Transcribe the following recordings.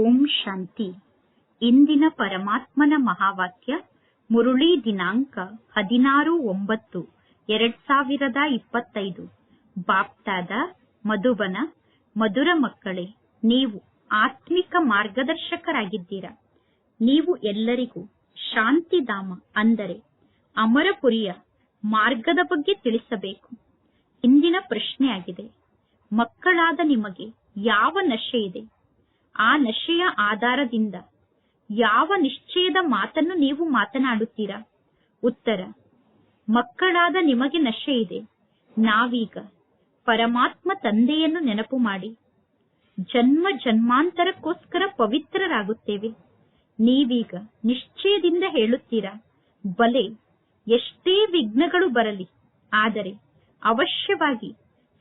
ಓಂ ಶಾಂತಿ. ಇಂದಿನ ಪರಮಾತ್ಮನ ಮಹಾವಾಕ್ಯ, ಮುರುಳಿ ದಿನಾಂಕ ಹದಿನಾರು ಒಂಬತ್ತು, ಎರಡ್ ಸಾವಿರದ ಇಪ್ಪತ್ತೈದು. ಬಾಪ್ತಾದ, ಮಧುಬನ, ಮಧುರ ಮಕ್ಕಳೇ, ನೀವು ಆತ್ಮಿಕ ಮಾರ್ಗದರ್ಶಕರಾಗಿದ್ದೀರಾ. ನೀವು ಎಲ್ಲರಿಗೂ ಶಾಂತಿಧಾಮ ಅಂದರೆ ಅಮರಪುರಿಯ ಮಾರ್ಗದ ಬಗ್ಗೆ ತಿಳಿಸಬೇಕು. ಇಂದಿನ ಪ್ರಶ್ನೆಯಾಗಿದೆ, ಮಕ್ಕಳಾದ ನಿಮಗೆ ಯಾವ ನಶೆ ಇದೆ? ಆ ನಶೆಯ ಆಧಾರದಿಂದ ಯಾವ ನಿಶ್ಚಯದ ಮಾತನ್ನು ನೀವು ಮಾತನಾಡುತ್ತೀರಾ? ಉತ್ತರ, ಮಕ್ಕಳಾದ ನಿಮಗೆ ನಶೆ ಇದೆ. ನಾವೀಗ ಪರಮಾತ್ಮ ತಂದೆಯನ್ನು ನೆನಪು ಮಾಡಿ. ಜನ್ಮ ಜನ್ಮಾಂತರಕ್ಕೋಸ್ಕರ ಪವಿತ್ರರಾಗುತ್ತೇವೆ. ನೀವೀಗ ನಿಶ್ಚಯದಿಂದ ಹೇಳುತ್ತೀರಾ, ಬಲೆ, ಎಷ್ಟೇ ವಿಘ್ನಗಳು ಬರಲಿ, ಆದರೆ ಅವಶ್ಯವಾಗಿ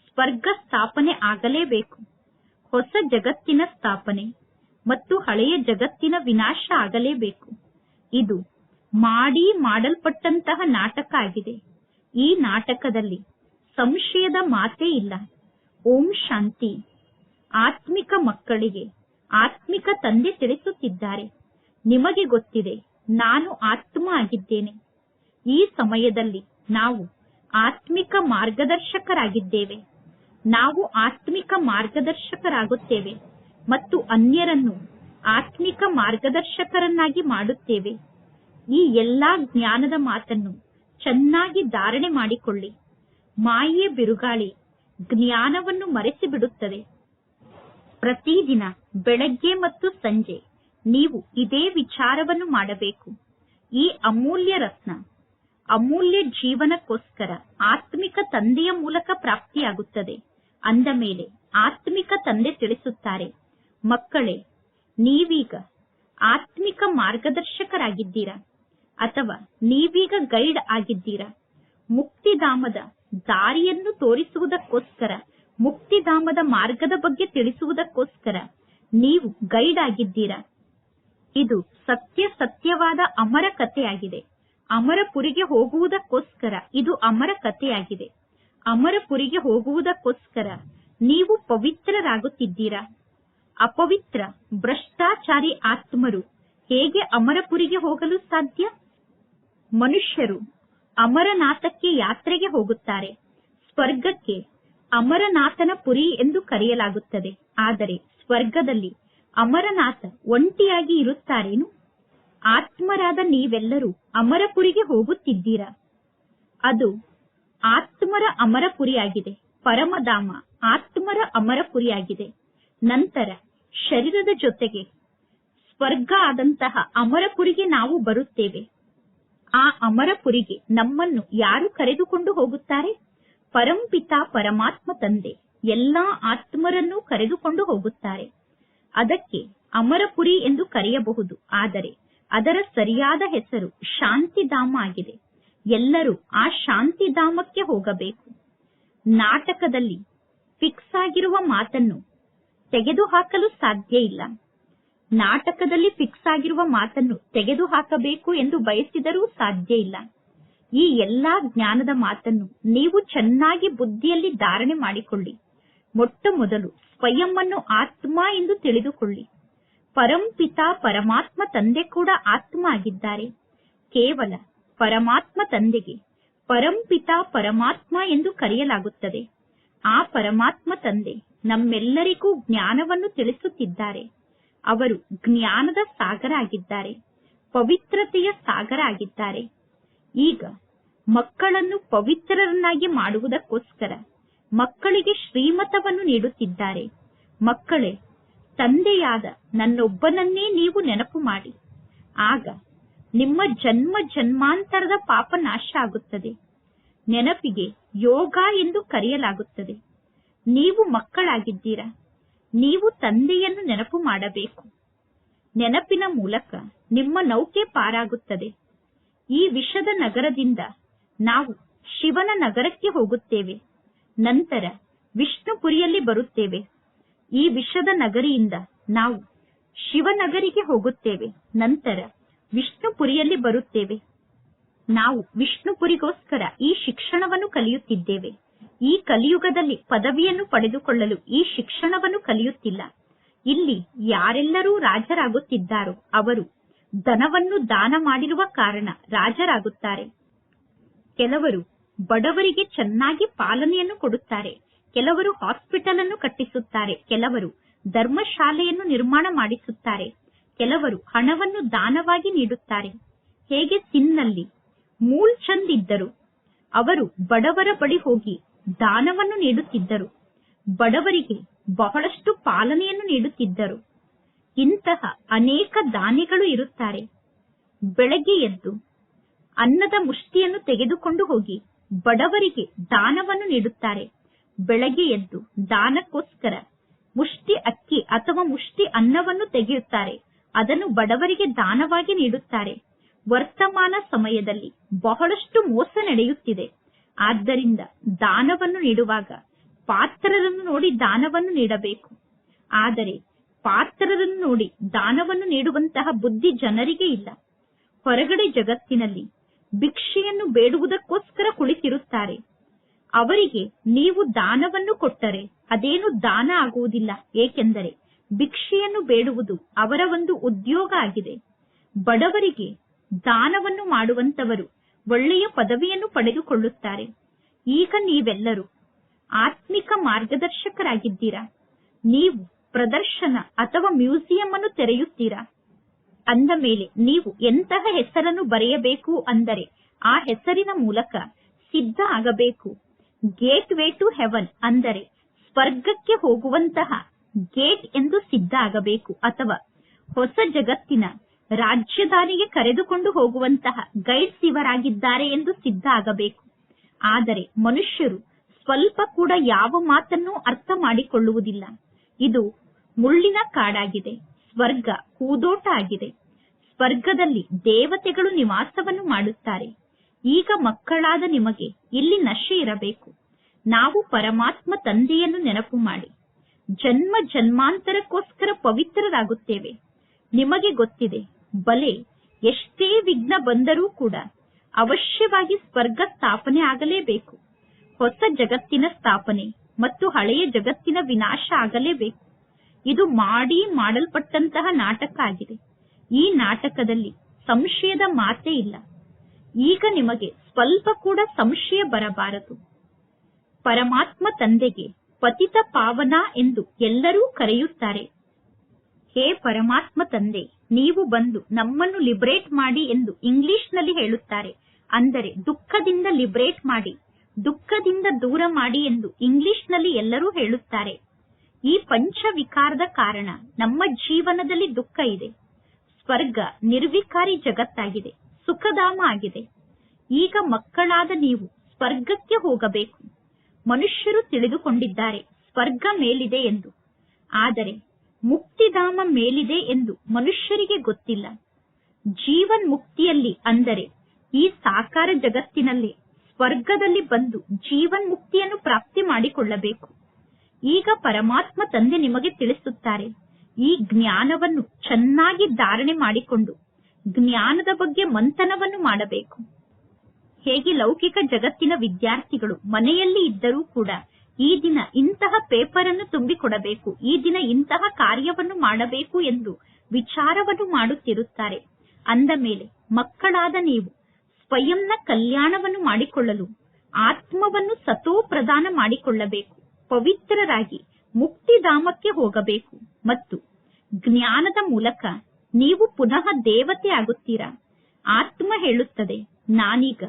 ಸ್ವರ್ಗ ಸ್ಥಾಪನೆ ಆಗಲೇಬೇಕು. ಹೊಸ ಜಗತ್ತಿನ ಸ್ಥಾಪನೆ ಮತ್ತು ಹಳೆಯ ಜಗತ್ತಿನ ವಿನಾಶ ಆಗಲೇಬೇಕು. ಇದು ಮಾಡಿ ಮಾಡಲ್ಪಟ್ಟಂತಹ ನಾಟಕ ಆಗಿದೆ. ಈ ನಾಟಕದಲ್ಲಿ ಸಂಶಯದ ಮಾತೇ ಇಲ್ಲ. ಓಂ ಶಾಂತಿ. ಆತ್ಮಿಕ ಮಕ್ಕಳಿಗೆ ಆತ್ಮಿಕ ತಂದೆ ತಿಳಿಸುತ್ತಿದ್ದಾರೆ. ನಿಮಗೆ ಗೊತ್ತಿದೆ, ನಾನು ಆತ್ಮ ಆಗಿದ್ದೇನೆ. ಈ ಸಮಯದಲ್ಲಿ ನಾವು ಆತ್ಮಿಕ ಮಾರ್ಗದರ್ಶಕರಾಗಿದ್ದೇವೆ. ನಾವು ಆತ್ಮಿಕ ಮಾರ್ಗದರ್ಶಕರಾಗುತ್ತೇವೆ ಮತ್ತು ಅನ್ಯರನ್ನು ಆತ್ಮಿಕ ಮಾರ್ಗದರ್ಶಕರನ್ನಾಗಿ ಮಾಡುತ್ತೇವೆ. ಈ ಎಲ್ಲಾ ಜ್ಞಾನದ ಮಾತನ್ನು ಚೆನ್ನಾಗಿ ಧಾರಣೆ ಮಾಡಿಕೊಳ್ಳಿ. ಮಾಯೆಯ ಬಿರುಗಾಳಿ ಜ್ಞಾನವನ್ನು ಮರೆಸಿ ಬಿಡುತ್ತದೆ ಪ್ರತಿದಿನ ಬೆಳಗ್ಗೆ ಮತ್ತು ಸಂಜೆ ನೀವು ಇದೇ ವಿಚಾರವನ್ನು ಮಾಡಬೇಕು. ಈ ಅಮೂಲ್ಯ ರತ್ನ ಅಮೂಲ್ಯ ಜೀವನಕ್ಕೋಸ್ಕರ ಆತ್ಮಿಕ ತಂದೆಯ ಮೂಲಕ ಪ್ರಾಪ್ತಿಯಾಗುತ್ತದೆ. ಅಂದ ಮೇಲೆ ಆತ್ಮಿಕ ತಂದೆ ತಿಳಿಸುತ್ತಾರೆ, ಮಕ್ಕಳೇ, ನೀವೀಗ ಆತ್ಮಿಕ ಮಾರ್ಗದರ್ಶಕರಾಗಿದ್ದೀರಾ? ಅಥವಾ ನೀವೀಗ ಗೈಡ್ ಆಗಿದ್ದೀರಾ? ಮುಕ್ತಿಧಾಮದ ದಾರಿಯನ್ನು ತೋರಿಸುವುದಕ್ಕೋಸ್ಕರ, ಮುಕ್ತಿಧಾಮದ ಮಾರ್ಗದ ಬಗ್ಗೆ ತಿಳಿಸುವುದಕ್ಕೋಸ್ಕರ ನೀವು ಗೈಡ್ ಆಗಿದ್ದೀರಾ? ಇದು ಸತ್ಯ ಸತ್ಯವಾದ ಅಮರ ಕಥೆಯಾಗಿದೆ. ಅಮರಪುರಿಗೆ ಹೋಗುವುದಕ್ಕೋಸ್ಕರ ಇದು ಅಮರ ಕಥೆಯಾಗಿದೆ. ಅಮರಪುರಿಗೆ ಹೋಗುವುದಕ್ಕೋಸ್ಕರ ನೀವು ಪವಿತ್ರರಾಗುತ್ತಿದ್ದೀರಾ? ಅಪವಿತ್ರ, ಭ್ರಷ್ಟಾಚಾರಿ ಆತ್ಮರು ಹೇಗೆ ಅಮರಪುರಿಗೆ ಹೋಗಲು ಸಾಧ್ಯ? ಮನುಷ್ಯರು ಅಮರನಾಥಕ್ಕೆ ಯಾತ್ರೆಗೆ ಹೋಗುತ್ತಾರೆ. ಸ್ವರ್ಗಕ್ಕೆ ಅಮರನಾಥನ ಪುರಿ ಎಂದು ಕರೆಯಲಾಗುತ್ತದೆ. ಆದರೆ ಸ್ವರ್ಗದಲ್ಲಿ ಅಮರನಾಥ ಒಂಟಿಯಾಗಿ ಇರುತ್ತಾರೇನು? ಆತ್ಮರಾದ ನೀವೆಲ್ಲರೂ ಅಮರಪುರಿಗೆ ಹೋಗುತ್ತಿದ್ದೀರಾ? ಅದು ಆತ್ಮರ ಅಮರಪುರಿಯಾಗಿದೆ ಪರಮಧಾಮ ಆತ್ಮರ ಅಮರಪುರಿಯಾಗಿದೆ ನಂತರ ಶರೀರದ ಜೊತೆಗೆ ಸ್ವರ್ಗ ಆದಂತಹ ಅಮರಪುರಿಗೆ ನಾವು ಬರುತ್ತೇವೆ. ಆ ಅಮರಪುರಿಗೆ ನಮ್ಮನ್ನು ಯಾರು ಕರೆದುಕೊಂಡು ಹೋಗುತ್ತಾರೆ? ಪರಂಪಿತ ಪರಮಾತ್ಮ ತಂದೆ ಎಲ್ಲಾ ಆತ್ಮರನ್ನು ಕರೆದುಕೊಂಡು ಹೋಗುತ್ತಾರೆ. ಅದಕ್ಕೆ ಅಮರಪುರಿ ಎಂದು ಕರೆಯಬಹುದು. ಆದರೆ ಅದರ ಸರಿಯಾದ ಹೆಸರು ಶಾಂತಿಧಾಮ ಆಗಿದೆ. ಎಲ್ಲರೂ ಆ ಶಾಂತಿಧಾಮಕ್ಕೆ ಹೋಗಬೇಕು. ನಾಟಕದಲ್ಲಿ ಫಿಕ್ಸ್ ಆಗಿರುವ ಮಾತನ್ನು ತೆಗೆದುಹಾಕಲು ಸಾಧ್ಯ ಇಲ್ಲ. ನಾಟಕದಲ್ಲಿ ಫಿಕ್ಸ್ ಆಗಿರುವ ಮಾತನ್ನು ತೆಗೆದುಹಾಕಬೇಕು ಎಂದು ಬಯಸಿದರೂ ಸಾಧ್ಯ ಇಲ್ಲ. ಈ ಎಲ್ಲಾ ಜ್ಞಾನದ ಮಾತನ್ನು ನೀವು ಚೆನ್ನಾಗಿ ಬುದ್ಧಿಯಲ್ಲಿ ಧಾರಣೆ ಮಾಡಿಕೊಳ್ಳಿ. ಮೊಟ್ಟ ಮೊದಲು ಸ್ವಯಂನ್ನು ಆತ್ಮ ಎಂದು ತಿಳಿದುಕೊಳ್ಳಿ. ಪರಂಪಿತ ಪರಮಾತ್ಮ ತಂದೆ ಕೂಡ ಆತ್ಮ ಆಗಿದ್ದಾರೆ. ಕೇವಲ ಪರಮಾತ್ಮ ತಂದೆಗೆ ಪರಂಪಿತ ಪರಮಾತ್ಮ ಎಂದು ಕರೆಯಲಾಗುತ್ತದೆ. ಆ ಪರಮಾತ್ಮ ತಂದೆ ನಮ್ಮೆಲ್ಲರಿಗೂ ಜ್ಞಾನವನ್ನು ತಿಳಿಸುತ್ತಿದ್ದಾರೆ. ಅವರು ಜ್ಞಾನದ ಸಾಗರ ಆಗಿದ್ದಾರೆ ಪವಿತ್ರತೆಯ ಸಾಗರ ಆಗಿದ್ದಾರೆ ಈಗ ಮಕ್ಕಳನ್ನು ಪವಿತ್ರರನ್ನಾಗಿ ಮಾಡುವುದಕ್ಕೋಸ್ಕರ ಮಕ್ಕಳಿಗೆ ಶ್ರೀಮತವನ್ನು ನೀಡುತ್ತಿದ್ದಾರೆ. ಮಕ್ಕಳೇ, ತಂದೆಯಾದ ನನ್ನೊಬ್ಬನನ್ನೇ ನೀವು ನೆನಪು ಮಾಡಿ. ಆಗ ನಿಮ್ಮ ಜನ್ಮ ಜನ್ಮಾಂತರದ ಪಾಪ ನಾಶ ಆಗುತ್ತದೆ. ನೆನಪಿಗೆ ಯೋಗ ಎಂದು ಕರೆಯಲಾಗುತ್ತದೆ. ನೀವು ಮಕ್ಕಳಾಗಿದ್ದೀರಾ? ನೀವು ತಂದೆಯನ್ನು ನೆನಪು ಮಾಡಬೇಕು. ನೆನಪಿನ ಮೂಲಕ ನಿಮ್ಮ ನೌಕೆ ಪಾರಾಗುತ್ತದೆ. ಈ ವಿಷದ ನಗರದಿಂದ ನಾವು ಶಿವನ ನಗರಕ್ಕೆ ಹೋಗುತ್ತೇವೆ. ನಂತರ ವಿಷ್ಣುಪುರಿಯಲ್ಲಿ ಬರುತ್ತೇವೆ. ಈ ವಿಷದ ನಗರಿಯಿಂದ ನಾವು ಶಿವನಗರಿಗೆ ಹೋಗುತ್ತೇವೆ. ನಂತರ ವಿಷ್ಣುಪುರಿಯಲ್ಲಿ ಬರುತ್ತೇವೆ. ನಾವು ವಿಷ್ಣುಪುರಿಗೋಸ್ಕರ ಈ ಶಿಕ್ಷಣವನ್ನು ಕಲಿಯುತ್ತಿದ್ದೇವೆ. ಈ ಕಲಿಯುಗದಲ್ಲಿ ಪದವಿಯನ್ನು ಪಡೆದುಕೊಳ್ಳಲು ಈ ಶಿಕ್ಷಣವನ್ನು ಕಲಿಯುತ್ತಿಲ್ಲ. ಇಲ್ಲಿ ಯಾರೆಲ್ಲರೂ ರಾಜರಾಗುತ್ತಿದ್ದಾರೋ ಅವರು ಧನವನ್ನು ದಾನ ಮಾಡಿರುವ ಕಾರಣ ರಾಜರಾಗುತ್ತಾರೆ. ಕೆಲವರು ಬಡವರಿಗೆ ಚೆನ್ನಾಗಿ ಪಾಲನೆಯನ್ನು ಕೊಡುತ್ತಾರೆ. ಕೆಲವರು ಹಾಸ್ಪಿಟಲ್ ಅನ್ನು ಕಟ್ಟಿಸುತ್ತಾರೆ. ಕೆಲವರು ಧರ್ಮಶಾಲೆಯನ್ನು ನಿರ್ಮಾಣ ಮಾಡಿಸುತ್ತಾರೆ. ಕೆಲವರು ಹಣವನ್ನು ದಾನವಾಗಿ ನೀಡುತ್ತಾರೆ. ಹೇಗೆ ಸಿನ್ನಲ್ಲಿ ಮೂಲ್ ಚಂದ್ ಇದ್ದರು ಅವರು ಬಡವರ ಬಳಿ ಹೋಗಿ ದಾನವನ್ನು ನೀಡುತ್ತಿದ್ದರು. ಬಡವರಿಗೆ ಬಹಳಷ್ಟು ಪಾಲನೆಯನ್ನು ನೀಡುತ್ತಿದ್ದರು. ಇಂತಹ ಅನೇಕ ದಾನಿಗಳು ಇರುತ್ತಾರೆ. ಬೆಳಗ್ಗೆ ಎದ್ದು ಅನ್ನದ ಮುಷ್ಟಿಯನ್ನು ತೆಗೆದುಕೊಂಡು ಹೋಗಿ ಬಡವರಿಗೆ ದಾನವನ್ನು ನೀಡುತ್ತಾರೆ. ಬೆಳಗ್ಗೆ ಎದ್ದು ದಾನಕ್ಕೋಸ್ಕರ ಮುಷ್ಟಿ ಅಕ್ಕಿ ಅಥವಾ ಮುಷ್ಟಿ ಅನ್ನವನ್ನು ತೆಗೆಯುತ್ತಾರೆ. ಅದನ್ನು ಬಡವರಿಗೆ ದಾನವಾಗಿ ನೀಡುತ್ತಾರೆ. ವರ್ತಮಾನ ಸಮಯದಲ್ಲಿ ಬಹಳಷ್ಟು ಮೋಸ ನಡೆಯುತ್ತಿದೆ. ಆದ್ದರಿಂದ ದಾನವನ್ನು ನೀಡುವಾಗ ಪಾತ್ರರನ್ನು ನೋಡಿ ದಾನವನ್ನು ನೀಡಬೇಕು. ಆದರೆ ಪಾತ್ರರನ್ನು ನೋಡಿ ದಾನವನ್ನು ನೀಡುವಂತಹ ಬುದ್ಧಿ ಜನರಿಗೆ ಇಲ್ಲ. ಹೊರಗಡೆ ಜಗತ್ತಿನಲ್ಲಿ ಭಿಕ್ಷೆಯನ್ನು ಬೇಡುವುದಕ್ಕೋಸ್ಕರ ಕುಳಿತಿರುತ್ತಾರೆ. ಅವರಿಗೆ ನೀವು ದಾನವನ್ನು ಕೊಟ್ಟರೆ ಅದೇನು ದಾನ ಆಗುವುದಿಲ್ಲ. ಏಕೆಂದರೆ ಭಿಕ್ಷೆಯನ್ನು ಬೇಡುವುದು ಅವರ ಒಂದು ಉದ್ಯೋಗ ಆಗಿದೆ. ಬಡವರಿಗೆ ದಾನವನ್ನು ಮಾಡುವಂತವರು ಒಳ್ಳೆಯ ಪದವಿಯನ್ನು ಪಡೆದುಕೊಳ್ಳುತ್ತಾರೆ. ಈಗ ನೀವೆಲ್ಲರೂ ಆತ್ಮಿಕ ಮಾರ್ಗದರ್ಶಕರಾಗಿದ್ದೀರಾ? ನೀವು ಪ್ರದರ್ಶನ ಅಥವಾ ಮ್ಯೂಸಿಯಂ ಅನ್ನು ತೆರೆಯುತ್ತೀರಾ? ಅಂದ ಮೇಲೆ ನೀವು ಎಂತಹ ಹೆಸರನ್ನು ಬರೆಯಬೇಕು ಅಂದರೆ ಆ ಹೆಸರಿನ ಮೂಲಕ ಸಿದ್ಧ ಆಗಬೇಕು. ಗೇಟ್ ವೇ ಟು ಹೆವನ್ ಅಂದರೆ ಸ್ವರ್ಗಕ್ಕೆ ಹೋಗುವಂತಹ ಗೇಟ್ ಎಂದು ಸಿದ್ಧ ಆಗಬೇಕು ಅಥವಾ ಹೊಸ ಜಗತ್ತಿನ ರಾಜ್ಯದಾರಿಗೆ ಕರೆದುಕೊಂಡು ಹೋಗುವಂತಹ ಗೈಡ್ಸ್ ಇವರಾಗಿದ್ದಾರೆ ಎಂದು ಸಿದ್ಧ ಆಗಬೇಕು ಆದರೆ ಮನುಷ್ಯರು ಸ್ವಲ್ಪ ಕೂಡ ಯಾವ ಮಾತನ್ನು ಅರ್ಥ ಮಾಡಿಕೊಳ್ಳುವುದಿಲ್ಲ. ಇದು ಮುಳ್ಳಿನ ಕಾಡಾಗಿದೆ, ಸ್ವರ್ಗ ಹೂದೋಟ ಆಗಿದೆ. ಸ್ವರ್ಗದಲ್ಲಿ ದೇವತೆಗಳು ನಿವಾಸವನ್ನು ಮಾಡುತ್ತಾರೆ. ಈಗ ಮಕ್ಕಳಾದ ನಿಮಗೆ ಇಲ್ಲಿ ನಶೆ ಇರಬೇಕು. ನಾವು ಪರಮಾತ್ಮ ತಂದೆಯನ್ನು ನೆನಪು ಮಾಡಿ. ಜನ್ಮ ಜನ್ಮಾಂತರಕ್ಕೋಸ್ಕರ ಪವಿತ್ರರಾಗುತ್ತೇವೆ. ನಿಮಗೆ ಗೊತ್ತಿದೆ, ಬಲೆ ಎಷ್ಟೇ ವಿಘ್ನ ಬಂದರೂ ಕೂಡ ಅವಶ್ಯವಾಗಿ ಸ್ವರ್ಗ ಸ್ಥಾಪನೆ ಆಗಲೇಬೇಕು. ಹೊಸ ಜಗತ್ತಿನ ಸ್ಥಾಪನೆ ಮತ್ತು ಹಳೆಯ ಜಗತ್ತಿನ ವಿನಾಶ ಆಗಲೇಬೇಕು. ಇದು ಮಾಡಿ ಮಾಡಲ್ಪಟ್ಟಂತಹ ನಾಟಕ ಆಗಿದೆ. ಈ ನಾಟಕದಲ್ಲಿ ಸಂಶಯದ ಮಾತೇ ಇಲ್ಲ. ಈಗ ನಿಮಗೆ ಸ್ವಲ್ಪ ಕೂಡ ಸಂಶಯ ಬರಬಾರದು. ಪರಮಾತ್ಮ ತಂದೆಗೆ ಪತಿತ ಪಾವನ ಎಂದು ಎಲ್ಲರೂ ಕರೆಯುತ್ತಾರೆ. ಹೇ ಪರಮಾತ್ಮ ತಂದೆ, ನೀವು ಬಂದು ನಮ್ಮನ್ನು ಲಿಬರೇಟ್ ಮಾಡಿ ಎಂದು ಇಂಗ್ಲಿಷ್ನಲ್ಲಿ ಹೇಳುತ್ತಾರೆ. ಅಂದರೆ ದುಃಖದಿಂದ ಲಿಬರೇಟ್ ಮಾಡಿ, ದುಃಖದಿಂದ ದೂರ ಮಾಡಿ ಎಂದು ಇಂಗ್ಲಿಷ್ನಲ್ಲಿ ಎಲ್ಲರೂ ಹೇಳುತ್ತಾರೆ. ಈ ಪಂಚ ವಿಕಾರದ ಕಾರಣ ನಮ್ಮ ಜೀವನದಲ್ಲಿ ದುಃಖ ಇದೆ. ಸ್ವರ್ಗ ನಿರ್ವಿಕಾರಿ ಜಗತ್ತಾಗಿದೆ, ಸುಖಧಾಮ ಆಗಿದೆ. ಈಗ ಮಕ್ಕಳಾದ ನೀವು ಸ್ವರ್ಗಕ್ಕೆ ಹೋಗಬೇಕು. ಮನುಷ್ಯರು ತಿಳಿದುಕೊಂಡಿದ್ದಾರೆ. ಸ್ವರ್ಗ ಮೇಲಿದೆ ಎಂದು. ಆದರೆ ಮುಕ್ತಿಧಾಮ ಮೇಲಿದೆ ಎಂದು ಮನುಷ್ಯರಿಗೆ ಗೊತ್ತಿಲ್ಲ. ಜೀವನ್ ಮುಕ್ತಿಯಲ್ಲಿ ಅಂದರೆ ಈ ಸಾಕಾರ ಜಗತ್ತಿನಲ್ಲಿ ಸ್ವರ್ಗದಲ್ಲಿ ಬಂದು ಜೀವನ್ ಮುಕ್ತಿಯನ್ನು ಪ್ರಾಪ್ತಿ ಮಾಡಿಕೊಳ್ಳಬೇಕು. ಈಗ ಪರಮಾತ್ಮ ತಂದೆ ನಿಮಗೆ ತಿಳಿಸುತ್ತಾರೆ, ಈ ಜ್ಞಾನವನ್ನು ಚೆನ್ನಾಗಿ ಧಾರಣೆ ಮಾಡಿಕೊಂಡು ಜ್ಞಾನದ ಬಗ್ಗೆ ಮಂಥನವನ್ನು ಮಾಡಬೇಕು. ಹೇಗೆ ಲೌಕಿಕ ಜಗತ್ತಿನ ವಿದ್ಯಾರ್ಥಿಗಳು ಮನೆಯಲ್ಲಿ ಇದ್ದರೂ ಕೂಡ ಈ ದಿನ ಇಂತಹ ಪೇಪರ್ ಅನ್ನು ತುಂಬಿಕೊಡಬೇಕು, ಈ ದಿನ ಇಂತಹ ಕಾರ್ಯವನ್ನು ಮಾಡಬೇಕು ಎಂದು ವಿಚಾರವನ್ನು ಮಾಡುತ್ತಿರುತ್ತಾರೆ. ಅಂದ ಮೇಲೆ ಮಕ್ಕಳಾದ ನೀವು ಸ್ವಯಂನ ಕಲ್ಯಾಣವನ್ನು ಮಾಡಿಕೊಳ್ಳಲು ಆತ್ಮವನ್ನು ಸತೋ ಪ್ರದಾನ ಮಾಡಿಕೊಳ್ಳಬೇಕು, ಪವಿತ್ರರಾಗಿ ಮುಕ್ತಿಧಾಮಕ್ಕೆ ಹೋಗಬೇಕು ಮತ್ತು ಜ್ಞಾನದ ಮೂಲಕ ನೀವು ಪುನಃ ದೇವತೆ ಆಗುತ್ತೀರಾ? ಆತ್ಮ ಹೇಳುತ್ತದೆ, ನಾನೀಗ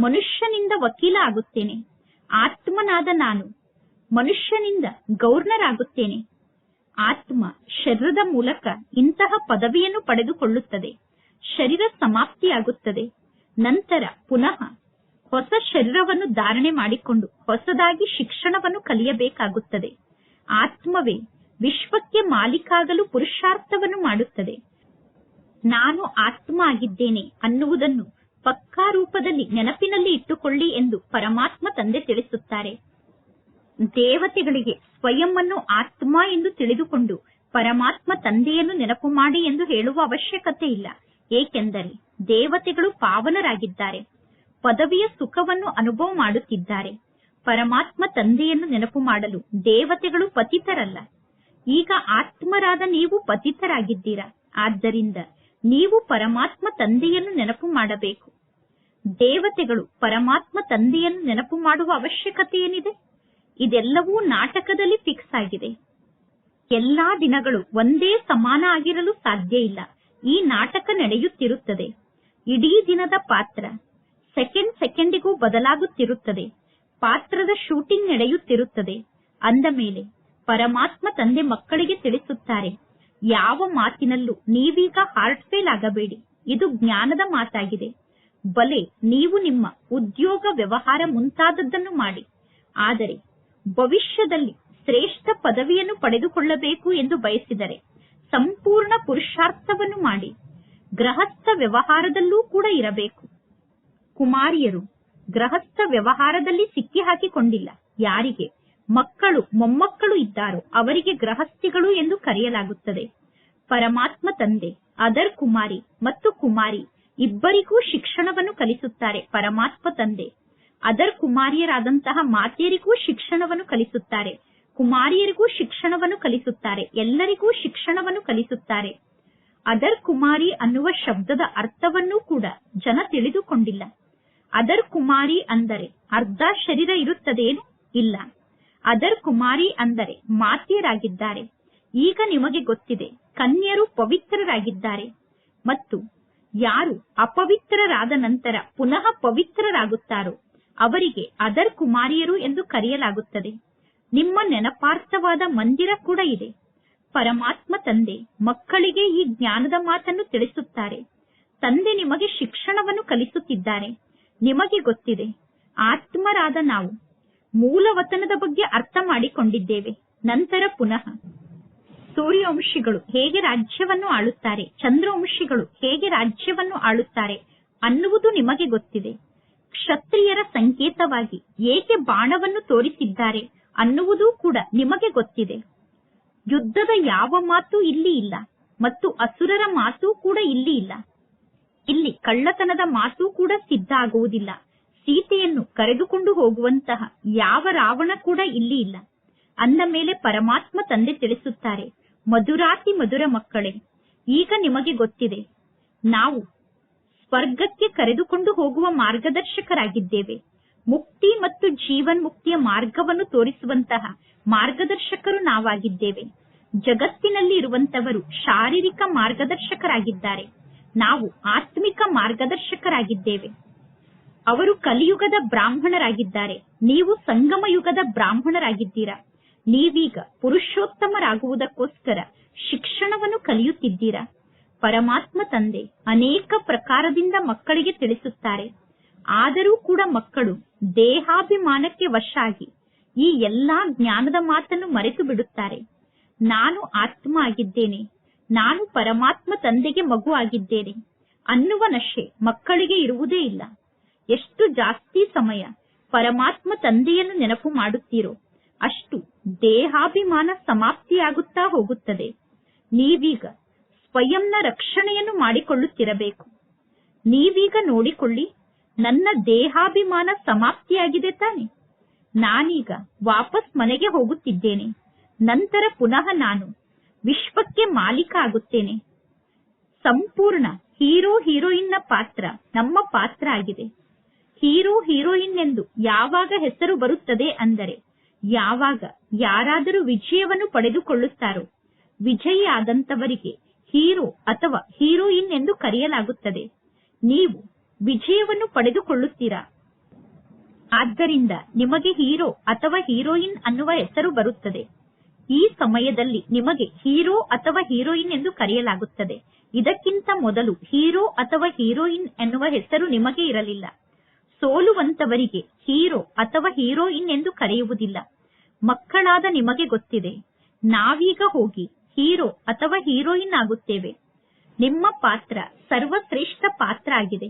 ಮನುಷ್ಯನಿಂದ ವಕೀಲ ಆಗುತ್ತೇನೆ. ಆತ್ಮನಾದ ನಾನು ಮನುಷ್ಯನಿಂದ ಗೌರ್ನರಾಗುತ್ತೇನೆ ಆತ್ಮ ಶರೀರದ ಮೂಲಕ ಇಂತಹ ಪದವಿಯನ್ನು ಪಡೆದುಕೊಳ್ಳುತ್ತದೆ. ಶರೀರ ಸಮಾಪ್ತಿಯಾಗುತ್ತದೆ. ನಂತರ ಪುನಃ ಹೊಸ ಶರೀರವನ್ನು ಧಾರಣೆ ಮಾಡಿಕೊಂಡು ಹೊಸದಾಗಿ ಶಿಕ್ಷಣವನ್ನು ಕಲಿಯಬೇಕಾಗುತ್ತದೆ. ಆತ್ಮವೇ ವಿಶ್ವಕ್ಕೆ ಮಾಲೀಕಾಗಲು ಪುರುಷಾರ್ಥವನ್ನು ಮಾಡುತ್ತದೆ. ನಾನು ಆತ್ಮ ಆಗಿದ್ದೇನೆ ಅನ್ನುವುದನ್ನು ಪಕ್ಕಾ ರೂಪದಲ್ಲಿ ನೆನಪಿನಲ್ಲಿ ಇಟ್ಟುಕೊಳ್ಳಿ ಎಂದು ಪರಮಾತ್ಮ ತಂದೆ ತಿಳಿಸುತ್ತಾರೆ. ದೇವತೆಗಳಿಗೆ ಸ್ವಯಂ ಅನ್ನು ಆತ್ಮ ಎಂದು ತಿಳಿದುಕೊಂಡು ಪರಮಾತ್ಮ ತಂದೆಯನ್ನು ನೆನಪು ಮಾಡಿ ಎಂದು ಹೇಳುವ ಅವಶ್ಯಕತೆ ಇಲ್ಲ. ಏಕೆಂದರೆ ದೇವತೆಗಳು ಪಾವನರಾಗಿದ್ದಾರೆ. ಪದವಿಯ ಸುಖವನ್ನು ಅನುಭವ ಮಾಡುತ್ತಿದ್ದಾರೆ. ಪರಮಾತ್ಮ ತಂದೆಯನ್ನು ನೆನಪು ಮಾಡಲು ದೇವತೆಗಳು ಪತಿತರಲ್ಲ. ಈಗ ಆತ್ಮರಾದ ನೀವು ಪತಿತರಾಗಿದ್ದೀರಾ? ಆದ್ದರಿಂದ ನೀವು ಪರಮಾತ್ಮ ತಂದೆಯನ್ನು ನೆನಪು ಮಾಡಬೇಕು. ದೇವತೆಗಳು ಪರಮಾತ್ಮ ತಂದೆಯನ್ನು ನೆನಪು ಮಾಡುವ ಅವಶ್ಯಕತೆ ಏನಿದೆ? ಇದೆಲ್ಲವೂ ನಾಟಕದಲ್ಲಿ ಫಿಕ್ಸ್ ಆಗಿದೆ. ಎಲ್ಲಾ ದಿನಗಳು ಒಂದೇ ಸಮಾನ ಆಗಿರಲು ಸಾಧ್ಯ ಇಲ್ಲ. ಈ ನಾಟಕ ನಡೆಯುತ್ತಿರುತ್ತದೆ. ಇಡೀ ದಿನದ ಪಾತ್ರ ಸೆಕೆಂಡ್ ಸೆಕೆಂಡಿಗೂ ಬದಲಾಗುತ್ತಿರುತ್ತದೆ. ಪಾತ್ರದ ಶೂಟಿಂಗ್ ನಡೆಯುತ್ತಿರುತ್ತದೆ. ಅಂದ ಮೇಲೆ ಪರಮಾತ್ಮ ತಂದೆ ಮಕ್ಕಳಿಗೆ ತಿಳಿಸುತ್ತಾರೆ ಯಾವ ಮಾತಿನಲ್ಲೂ ನೀವೀಗ ಹಾರ್ಟ್ ಫೇಲ್ ಆಗಬೇಡಿ. ಇದು ಜ್ಞಾನದ ಮಾತಾಗಿದೆ. ಬಲೆ, ನೀವು ನಿಮ್ಮ ಉದ್ಯೋಗ ವ್ಯವಹಾರ ಮುಂತಾದದ್ದನ್ನು ಮಾಡಿ. ಆದರೆ ಭವಿಷ್ಯದಲ್ಲಿ ಶ್ರೇಷ್ಠ ಪದವಿಯನ್ನು ಪಡೆದುಕೊಳ್ಳಬೇಕು ಎಂದು ಬಯಸಿದರೆ ಸಂಪೂರ್ಣ ಪುರುಷಾರ್ಥವನ್ನು ಮಾಡಿ. ಗೃಹಸ್ಥ ವ್ಯವಹಾರದಲ್ಲೂ ಕೂಡ ಇರಬೇಕು. ಕುಮಾರಿಯರು ಗೃಹಸ್ಥ ವ್ಯವಹಾರದಲ್ಲಿ ಸಿಕ್ಕಿ ಹಾಕಿಕೊಂಡಿಲ್ಲ ಯಾರಿಗೆ? ಮಕ್ಕಳು, ಮೊಮ್ಮಕ್ಕಳು ಇದ್ದಾರೋ ಅವರಿಗೆ ಗೃಹಸ್ಥಿಗಳು ಎಂದು ಕರೆಯಲಾಗುತ್ತದೆ. ಪರಮಾತ್ಮ ತಂದೆ, ಅದರ್ ಕುಮಾರಿ ಮತ್ತು ಕುಮಾರಿ ಇಬ್ಬರಿಗೂ ಶಿಕ್ಷಣವನ್ನು ಕಲಿಸುತ್ತಾರೆ ಪರಮಾತ್ಮ ತಂದೆ. ಅದರ್ ಕುಮಾರಿಯರಾದಂತಹ ಮಾತೆಯರಿಗೂ ಶಿಕ್ಷಣವನ್ನು ಕಲಿಸುತ್ತಾರೆ, ಕುಮಾರಿಯರಿಗೂ ಶಿಕ್ಷಣವನ್ನು ಕಲಿಸುತ್ತಾರೆ, ಎಲ್ಲರಿಗೂ ಶಿಕ್ಷಣವನ್ನು ಕಲಿಸುತ್ತಾರೆ. ಅದರ್ ಕುಮಾರಿ ಅನ್ನುವ ಶಬ್ದದ ಅರ್ಥವನ್ನೂ ಕೂಡ ಜನ ತಿಳಿದುಕೊಂಡಿಲ್ಲ. ಅದರ್ ಕುಮಾರಿ ಅಂದರೆ ಅರ್ಧ ಶರೀರ ಇರುತ್ತದೇನು ಇಲ್ಲ. ಅದರ್ ಕುಮಾರಿ ಅಂದರೆ ಮಾತೆಯರಾಗಿದ್ದಾರೆ. ಈಗ ನಿಮಗೆ ಗೊತ್ತಿದೆ, ಕನ್ಯರು ಪವಿತ್ರರಾಗಿದ್ದಾರೆ. ಮತ್ತು ಯಾರು ಅಪವಿತ್ರರಾದ ನಂತರ ಪುನಃ ಪವಿತ್ರರಾಗುತ್ತಾರೋ, ಅವರಿಗೆ ಅದರ್ ಕುಮಾರಿಯರು ಎಂದು ಕರೆಯಲಾಗುತ್ತದೆ. ನಿಮ್ಮ ನೆನಪಾರ್ಥವಾದ ಮಂದಿರ ಕೂಡ ಇದೆ. ಪರಮಾತ್ಮ ತಂದೆ ಮಕ್ಕಳಿಗೆ ಈ ಜ್ಞಾನದ ಮಾತನ್ನು ತಿಳಿಸುತ್ತಾರೆ. ತಂದೆ ನಿಮಗೆ ಶಿಕ್ಷಣವನ್ನು ಕಲಿಸುತ್ತಿದ್ದಾರೆ. ನಿಮಗೆ ಗೊತ್ತಿದೆ, ಆತ್ಮರಾದ ನಾವು ಮೂಲವತನದ ಬಗ್ಗೆ ಅರ್ಥ ಮಾಡಿಕೊಂಡಿದ್ದೇವೆ. ನಂತರ ಪುನಃ. ಸೂರ್ಯವಂಶಿಗಳು ಹೇಗೆ ರಾಜ್ಯವನ್ನು ಆಳುತ್ತಾರೆ? ಚಂದ್ರವಂಶಿಗಳು ಹೇಗೆ ರಾಜ್ಯವನ್ನು ಆಳುತ್ತಾರೆ ಅನ್ನುವುದು ನಿಮಗೆ ಗೊತ್ತಿದೆ. ಕ್ಷತ್ರಿಯರ ಸಂಕೇತವಾಗಿ ಏಕೆ ಬಾಣವನ್ನು ತೋರಿಸಿದ್ದಾರೆ ಅನ್ನುವುದೂ ಕೂಡ ನಿಮಗೆ ಗೊತ್ತಿದೆ. ಯುದ್ಧದ ಯಾವ ಮಾತು ಇಲ್ಲಿ ಇಲ್ಲ ಮತ್ತು ಅಸುರರ ಮಾತು ಕೂಡ ಇಲ್ಲಿ ಇಲ್ಲ. ಇಲ್ಲಿ ಕಳ್ಳತನದ ಮಾತು ಕೂಡ ಸಿದ್ಧ ಆಗುವುದಿಲ್ಲ. ಸೀತೆಯನ್ನು ಕರೆದುಕೊಂಡು ಹೋಗುವಂತಹ ಯಾವ ರಾವಣ ಕೂಡ ಇಲ್ಲಿ ಇಲ್ಲ. ಅಂದ ಮೇಲೆ ಪರಮಾತ್ಮ ತಂದೆ ತಿಳಿಸುತ್ತಾರೆ, ಮಧುರಾತಿ ಮಧುರ ಮಕ್ಕಳೇ, ಈಗ ನಿಮಗೆ ಗೊತ್ತಿದೆ. ನಾವು ಸ್ವರ್ಗಕ್ಕೆ ಕರೆದುಕೊಂಡು ಹೋಗುವ ಮಾರ್ಗದರ್ಶಕರಾಗಿದ್ದೇವೆ. ಮುಕ್ತಿ ಮತ್ತು ಜೀವನ್ ಮುಕ್ತಿಯ ಮಾರ್ಗವನ್ನು ತೋರಿಸುವಂತಹ ಮಾರ್ಗದರ್ಶಕರು ನಾವಾಗಿದ್ದೇವೆ. ಜಗತ್ತಿನಲ್ಲಿ ಇರುವಂತವರು ಶಾರೀರಿಕ ಮಾರ್ಗದರ್ಶಕರಾಗಿದ್ದಾರೆ. ನಾವು ಆತ್ಮಿಕ ಮಾರ್ಗದರ್ಶಕರಾಗಿದ್ದೇವೆ. ಅವರು ಕಲಿಯುಗದ ಬ್ರಾಹ್ಮಣರಾಗಿದ್ದಾರೆ. ನೀವು ಸಂಗಮ ಯುಗದ ಬ್ರಾಹ್ಮಣರಾಗಿದ್ದೀರಾ? ನೀವೀಗ ಪುರುಷೋತ್ತಮರಾಗುವುದಕ್ಕೋಸ್ಕರ ಶಿಕ್ಷಣವನ್ನು ಕಲಿಯುತ್ತಿದ್ದೀರಾ? ಪರಮಾತ್ಮ ತಂದೆ ಅನೇಕ ಪ್ರಕಾರದಿಂದ ಮಕ್ಕಳಿಗೆ ತಿಳಿಸುತ್ತಾರೆ. ಆದರೂ ಕೂಡ ಮಕ್ಕಳು ದೇಹಾಭಿಮಾನಕ್ಕೆ ವಶಾಗಿ ಈ ಎಲ್ಲಾ ಜ್ಞಾನದ ಮಾತನ್ನು ಮರೆತು ಬಿಡುತ್ತಾರೆ. ನಾನು ಆತ್ಮ ಆಗಿದ್ದೇನೆ. ನಾನು ಪರಮಾತ್ಮ ತಂದೆಗೆ ಮಗು ಆಗಿದ್ದೇನೆ. ಅನ್ನುವ ನಶೆ ಮಕ್ಕಳಿಗೆ ಇರುವುದೇ ಇಲ್ಲ. ಎಷ್ಟು ಜಾಸ್ತಿ ಸಮಯ ಪರಮಾತ್ಮ ತಂದೆಯನ್ನು ನೆನಪು ಮಾಡುತ್ತೀರೋ ಅಷ್ಟು ದೇಹಾಭಿಮಾನ ಸಮಾಪ್ತಿಯಾಗುತ್ತಾ ಹೋಗುತ್ತದೆ. ನೀವೀಗ ಸ್ವಯಂನ ರಕ್ಷಣೆಯನ್ನು ಮಾಡಿಕೊಳ್ಳುತ್ತಿರಬೇಕು. ನೀವೀಗ ನೋಡಿಕೊಳ್ಳಿ, ನನ್ನ ದೇಹಾಭಿಮಾನ ಸಮಾಪ್ತಿಯಾಗಿದೆ ತಾನೆ. ನಾನೀಗ ವಾಪಸ್ ಮನೆಗೆ ಹೋಗುತ್ತಿದ್ದೇನೆ. ನಂತರ ಪುನಃ ನಾನು ವಿಶ್ವಕ್ಕೆ ಮಾಲೀಕ ಆಗುತ್ತೇನೆ. ಸಂಪೂರ್ಣ ಹೀರೋ ಹೀರೋಯಿನ್ನ ಪಾತ್ರ ನಮ್ಮ ಪಾತ್ರ ಆಗಿದೆ. ಹೀರೋ ಹೀರೋಯಿನ್ ಎಂದು ಯಾವಾಗ ಹೆಸರು ಬರುತ್ತದೆ ಅಂದರೆ ಯಾವಾಗ ಯಾರಾದರೂ ವಿಜಯವನ್ನು ಪಡೆದುಕೊಳ್ಳುತ್ತಾರೋ, ವಿಜಯಿ ಆದಂತವರಿಗೆ ಹೀರೋ ಅಥವಾ ಹೀರೋಯಿನ್ ಎಂದು ಕರೆಯಲಾಗುತ್ತದೆ. ನೀವು ವಿಜಯವನ್ನು ಪಡೆದುಕೊಳ್ಳುತ್ತೀರಾ? ಆದ್ದರಿಂದ ನಿಮಗೆ ಹೀರೋ ಅಥವಾ ಹೀರೋಯಿನ್ ಅನ್ನುವ ಹೆಸರು ಬರುತ್ತದೆ. ಈ ಸಮಯದಲ್ಲಿ ನಿಮಗೆ ಹೀರೋ ಅಥವಾ ಹೀರೋಯಿನ್ ಎಂದು ಕರೆಯಲಾಗುತ್ತದೆ. ಇದಕ್ಕಿಂತ ಮೊದಲು ಹೀರೋ ಅಥವಾ ಹೀರೋಯಿನ್ ಎನ್ನುವ ಹೆಸರು ನಿಮಗೆ ಇರಲಿಲ್ಲ. ಸೋಲುವಂತವರಿಗೆ ಹೀರೋ ಅಥವಾ ಹೀರೋಯಿನ್ ಎಂದು ಕರೆಯುವುದಿಲ್ಲ. ಮಕ್ಕಳಾದ ನಿಮಗೆ ಗೊತ್ತಿದೆ. ನಾವೀಗ ಹೋಗಿ ಹೀರೋ ಅಥವಾ ಹೀರೋಯಿನ್ ಆಗುತ್ತೇವೆ. ನಿಮ್ಮ ಪಾತ್ರ ಸರ್ವಶ್ರೇಷ್ಠ ಪಾತ್ರ ಆಗಿದೆ.